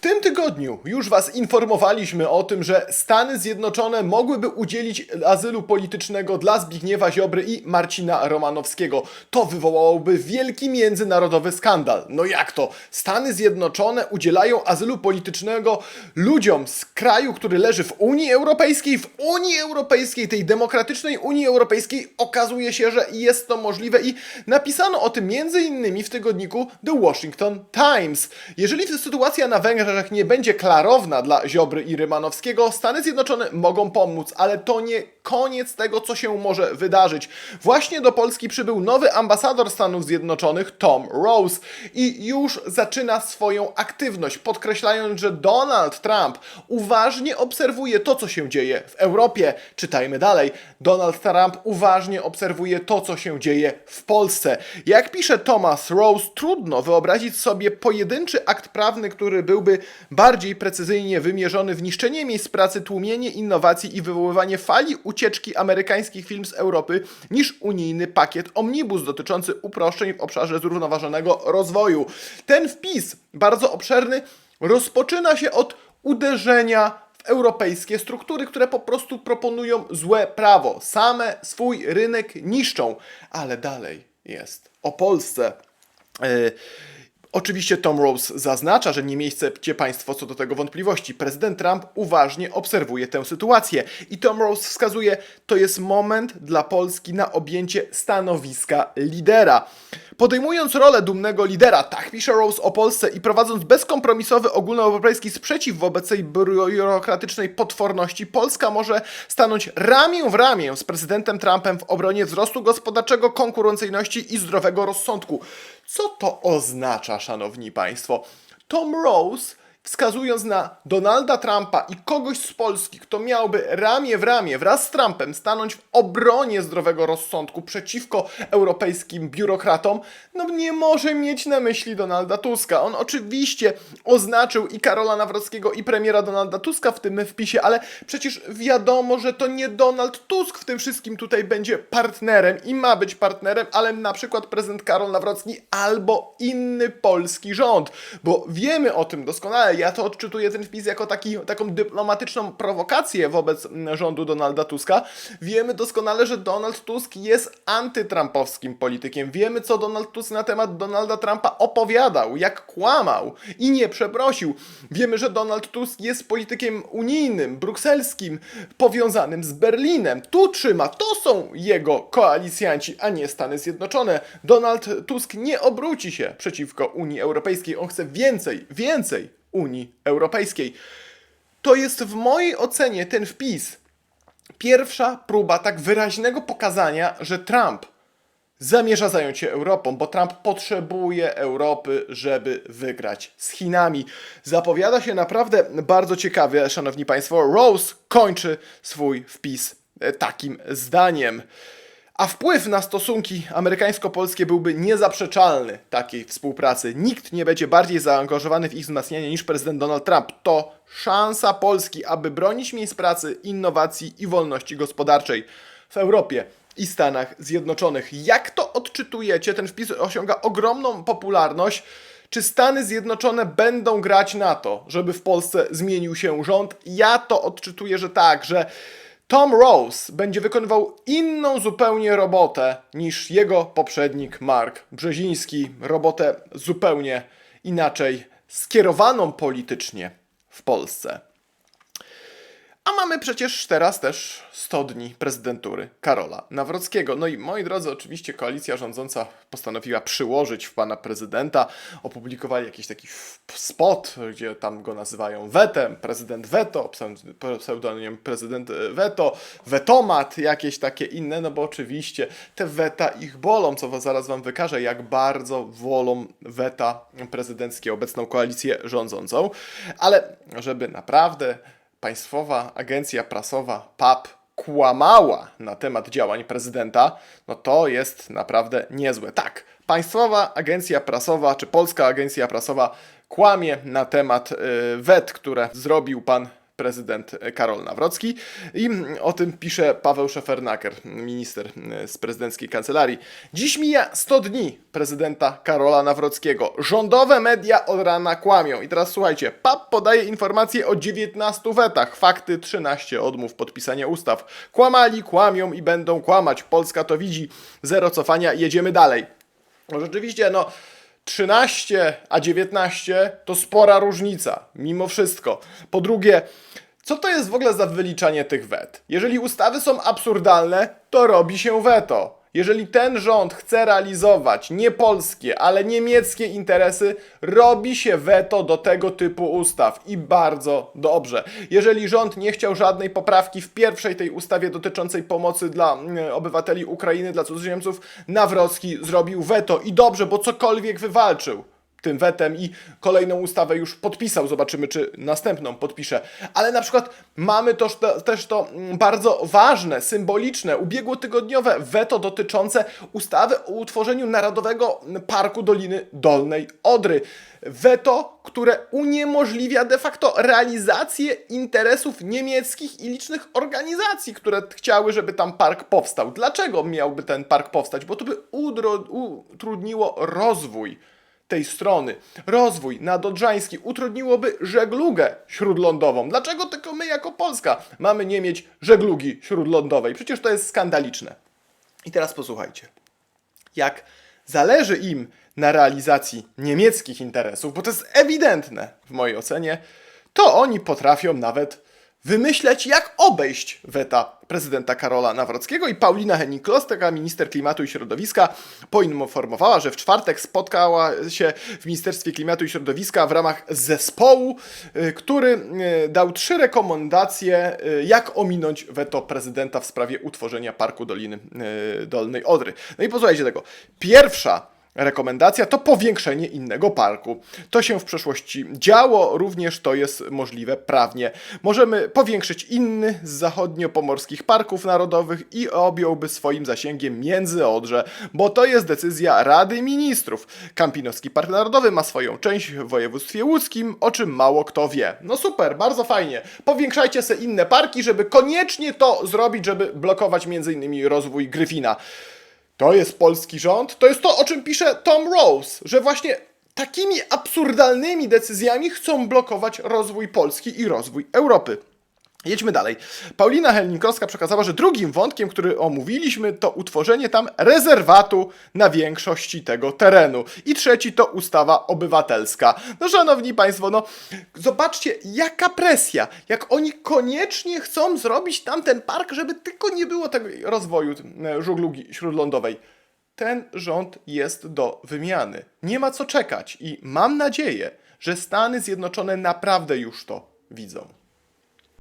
tym tygodniu już Was informowaliśmy o tym, że Stany Zjednoczone mogłyby udzielić azylu politycznego dla Zbigniewa Ziobry i Marcina Romanowskiego. To wywołałoby wielki międzynarodowy skandal. No jak to? Stany Zjednoczone udzielają azylu politycznego ludziom z kraju, który leży w Unii Europejskiej. W Unii Europejskiej, tej demokratycznej Unii Europejskiej, okazuje się, że jest to możliwe i napisano o tym innymi w tygodniku The Washington Times. Jeżeli sytuacja na Węgrzech nie będzie klarowna dla Ziobry i Rymanowskiego, Stany Zjednoczone mogą pomóc, ale to nie koniec tego, co się może wydarzyć. Właśnie do Polski przybył nowy ambasador Stanów Zjednoczonych, Tom Rose, i już zaczyna swoją aktywność, podkreślając, że Donald Trump uważnie obserwuje to, co się dzieje w Europie. Czytajmy dalej. Donald Trump uważnie obserwuje to, co się dzieje w Polsce. Jak pisze Thomas Rose, trudno wyobrazić sobie pojedynczy akt prawny, który byłby bardziej precyzyjnie wymierzony w niszczenie miejsc pracy, tłumienie innowacji i wywoływanie fali ucieczki amerykańskich firm z Europy niż unijny pakiet omnibus dotyczący uproszczeń w obszarze zrównoważonego rozwoju. Ten wpis, bardzo obszerny, rozpoczyna się od uderzenia europejskie struktury, które po prostu proponują złe prawo. Same swój rynek niszczą. Ale dalej jest o Polsce. Yy, Oczywiście Tom Rose zaznacza, że nie miejsce państwo co do tego wątpliwości. Prezydent Trump uważnie obserwuje tę sytuację i Tom Rose wskazuje, to jest moment dla Polski na objęcie stanowiska lidera. Podejmując rolę dumnego lidera, tak pisze Rose o Polsce i prowadząc bezkompromisowy ogólnoeuropejski sprzeciw wobec tej biurokratycznej potworności, Polska może stanąć ramię w ramię z prezydentem Trumpem w obronie wzrostu gospodarczego, konkurencyjności i zdrowego rozsądku. Co to oznacza, szanowni państwo? Tom Rose, wskazując na Donalda Trumpa i kogoś z Polski, kto miałby ramię w ramię wraz z Trumpem stanąć w obronie zdrowego rozsądku przeciwko europejskim biurokratom, no nie może mieć na myśli Donalda Tuska. On oczywiście oznaczył i Karola Nawrockiego i premiera Donalda Tuska w tym wpisie, ale przecież wiadomo, że to nie Donald Tusk w tym wszystkim tutaj będzie partnerem i ma być partnerem, ale na przykład prezydent Karol Nawrocki albo inny polski rząd, bo wiemy o tym doskonale. Ja to odczytuję ten wpis jako taki, taką dyplomatyczną prowokację wobec mm, rządu Donalda Tuska. Wiemy doskonale, że Donald Tusk jest antytrampowskim politykiem. Wiemy, co Donald Tusk na temat Donalda Trumpa opowiadał, jak kłamał i nie przeprosił. Wiemy, że Donald Tusk jest politykiem unijnym, brukselskim, powiązanym z Berlinem. Tu trzyma, to są jego koalicjanci, a nie Stany Zjednoczone. Donald Tusk nie obróci się przeciwko Unii Europejskiej. On chce więcej, więcej Unii Europejskiej. To jest w mojej ocenie ten wpis pierwsza próba tak wyraźnego pokazania, że Trump zamierza zająć się Europą, bo Trump potrzebuje Europy, żeby wygrać z Chinami. Zapowiada się naprawdę bardzo ciekawie, szanowni państwo. Rose kończy swój wpis e, takim zdaniem. A wpływ na stosunki amerykańsko-polskie byłby niezaprzeczalny takiej współpracy. Nikt nie będzie bardziej zaangażowany w ich wzmacnianie niż prezydent Donald Trump. To szansa Polski, aby bronić miejsc pracy, innowacji i wolności gospodarczej w Europie i Stanach Zjednoczonych. Jak to odczytujecie? Ten wpis osiąga ogromną popularność. Czy Stany Zjednoczone będą grać na to, żeby w Polsce zmienił się rząd? Ja to odczytuję, że tak, że Tom Rose będzie wykonywał inną zupełnie robotę niż jego poprzednik Mark Brzeziński. Robotę zupełnie inaczej skierowaną politycznie w Polsce. A mamy przecież teraz też 100 dni prezydentury Karola Nawrockiego. No i moi drodzy, oczywiście koalicja rządząca postanowiła przyłożyć w pana prezydenta. Opublikowali jakiś taki spot, gdzie tam go nazywają wetem, prezydent weto, pseudonim prezydent weto, wetomat, jakieś takie inne, no bo oczywiście te weta ich bolą, co zaraz wam wykażę, jak bardzo wolą weta prezydenckie obecną koalicję rządzącą. Ale żeby naprawdę Państwowa Agencja Prasowa PAP kłamała na temat działań prezydenta, no to jest naprawdę niezłe. Tak, Państwowa Agencja Prasowa czy Polska Agencja Prasowa kłamie na temat y, wet, które zrobił pan prezydent Karol Nawrocki i o tym pisze Paweł Szefernaker, minister z prezydenckiej kancelarii. Dziś mija 100 dni prezydenta Karola Nawrockiego. Rządowe media od rana kłamią. I teraz słuchajcie, PAP podaje informacje o 19 wetach, fakty 13 odmów podpisania ustaw. Kłamali, kłamią i będą kłamać. Polska to widzi. Zero cofania, jedziemy dalej. No rzeczywiście, no 13 a 19 to spora różnica, mimo wszystko. Po drugie, co to jest w ogóle za wyliczanie tych wet? Jeżeli ustawy są absurdalne, to robi się weto. Jeżeli ten rząd chce realizować nie polskie, ale niemieckie interesy, robi się weto do tego typu ustaw. I bardzo dobrze. Jeżeli rząd nie chciał żadnej poprawki w pierwszej tej ustawie dotyczącej pomocy dla mm, obywateli Ukrainy, dla cudzoziemców, Nawrocki zrobił weto. I dobrze, bo cokolwiek wywalczył tym wetem i kolejną ustawę już podpisał. Zobaczymy, czy następną podpisze. Ale na przykład mamy też to, też to mm, bardzo ważne, symboliczne, ubiegłotygodniowe weto dotyczące ustawy o utworzeniu Narodowego Parku Doliny Dolnej Odry. Weto, które uniemożliwia de facto realizację interesów niemieckich i licznych organizacji, które chciały, żeby tam park powstał. Dlaczego miałby ten park powstać? Bo to by utrudniło rozwój tej strony. Rozwój nadodrzański utrudniłoby żeglugę śródlądową. Dlaczego tylko my jako Polska mamy nie mieć żeglugi śródlądowej? Przecież to jest skandaliczne. I teraz posłuchajcie. Jak zależy im na realizacji niemieckich interesów, bo to jest ewidentne w mojej ocenie, to oni potrafią nawet wymyśleć, jak obejść weta prezydenta Karola Nawrockiego i Paulina Henning-Kloska, minister klimatu i środowiska, poinformowała, że w czwartek spotkała się w Ministerstwie Klimatu i Środowiska w ramach zespołu, y, który y, dał trzy rekomendacje, y, jak ominąć weto prezydenta w sprawie utworzenia Parku Doliny Dolnej Odry. No i posłuchajcie tego. Pierwsza rekomendacja to powiększenie innego parku. To się w przeszłości działo, również to jest możliwe prawnie. Możemy powiększyć inny z zachodnio-pomorskich parków narodowych i objąłby swoim zasięgiem Międzyodrze, bo to jest decyzja Rady Ministrów. Kampinoski Park Narodowy ma swoją część w województwie łódzkim, o czym mało kto wie. No super, bardzo fajnie. Powiększajcie se inne parki, żeby koniecznie to zrobić, żeby blokować m.in. rozwój Gryfina. To jest polski rząd, to jest to, o czym pisze Tom Rose, że właśnie takimi absurdalnymi decyzjami chcą blokować rozwój Polski i rozwój Europy. Jedźmy dalej. Paulina Helnikowska przekazała, że drugim wątkiem, który omówiliśmy, to utworzenie tam rezerwatu na większości tego terenu. I trzeci to ustawa obywatelska. No, szanowni państwo, no, zobaczcie, jaka presja. Jak oni koniecznie chcą zrobić tam ten park, żeby tylko nie było tego rozwoju e, żuglugi śródlądowej. Ten rząd jest do wymiany. Nie ma co czekać i mam nadzieję, że Stany Zjednoczone naprawdę już to widzą.